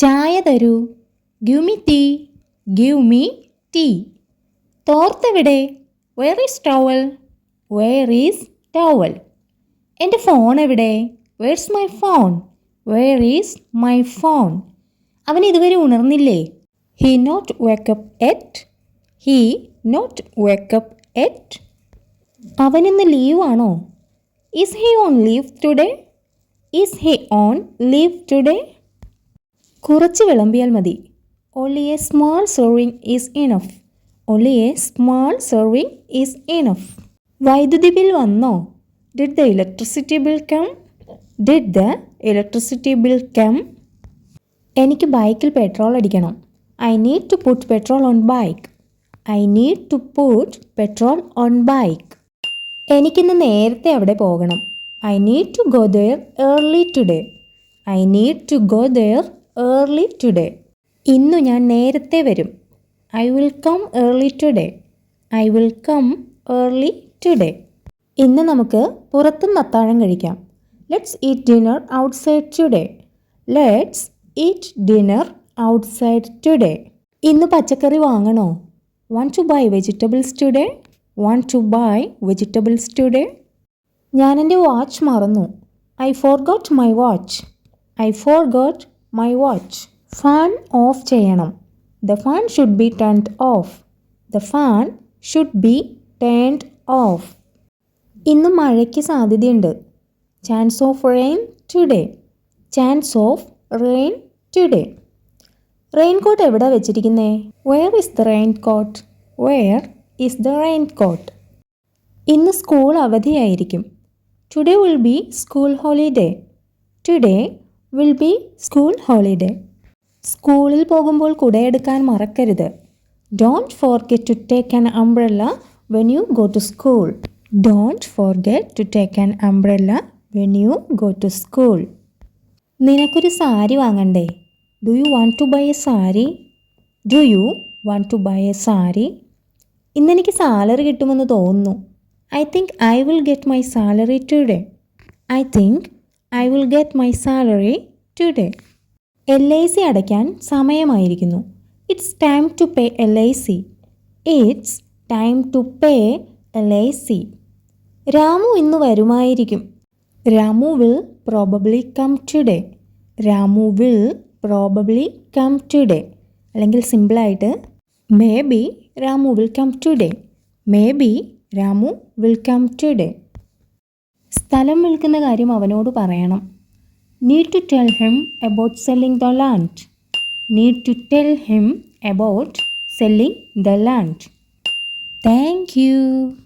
ചായ തരൂ. Give me tea give me tea തോർത്തെവിടെ? Where is towel where is towel എന്റെ phone എവിടെ? Where's my phone where is my phone അവൻ ഇതുവരെ ഉണർന്നില്ലേ? He not wake up yet he not wake up yet അവനിന്ന് ലീവാണോ is he on leave today is he on leave today കുറച്ച് വിളമ്പിയാൽ മതി. Only a small serving is enough only a small serving is enough വൈദ്യുതി bill വന്നോ? Did the electricity bill come did the electricity bill come എനിക്ക് ബൈക്കിൽ petrol അടിക്കണം. I need to put petrol on bike I need to put petrol on bike എനിക്കിന്ന് നേരത്തെ അവിടെ പോകണം. I need to go there early today I need to go there early today ഇന്നു ഞാൻ നേരത്തെ വരും. I will come early today I will come early today ഇന്ന് നമുക്ക് പുറത്തുനിന്ന് അത്താഴം കഴിക്കാം. Let's eat dinner outside today let's eat dinner outside today ഇന്ന് പച്ചക്കറി വാങ്ങണോ? Want to buy vegetables today want to buy vegetables today ഞാൻ എന്റെ വാച്ച് മറന്നു. I forgot my watch I forgot my watch fan off ചെയ്യണം. The fan should be turned off the fan should be turned off ഇന്ന് മഴയ്ക്ക് സാധ്യതയുണ്ട്. Chance of rain today chance of rain today raincoat എവിടെ വെച്ചിരിക്കുന്നേ? Where is the raincoat where is the raincoat ഇന്ന് school അവധിയായിരിക്കും. Today will be school holiday today will be school holiday സ്കൂളിൽ പോകുമ്പോൾ കുടയെടുക്കാൻ മറക്കരുത് don't forget to take an umbrella when you go to school don't forget to take an umbrella when you go to school നിനക്കൊരു സാരി വാങ്ങണ്ടേ? Do you want to buy a sari? Do you want to buy a sari? ഇന്നെനിക്ക് salary കിട്ടുമെന്ന് തോന്നുന്നു. I think I will get my salary today I think I will get my salary today L I C അടയ്ക്കാൻ സമയമായിരിക്കുന്നു. It's time to pay L I C it's time to pay L I C Ramu ഇന്ന് വരുമായിരിക്കും. Ramu will probably come today Ramu will probably come today അല്ലെങ്കിൽ സിമ്പിളായിട്ട് maybe Ramu will come today maybe Ramu will come today സ്ഥലം വിൽക്കുന്ന കാര്യം അവനോട് പറയണം. Need to tell him about selling the land. Need to tell him about selling the land. Thank you.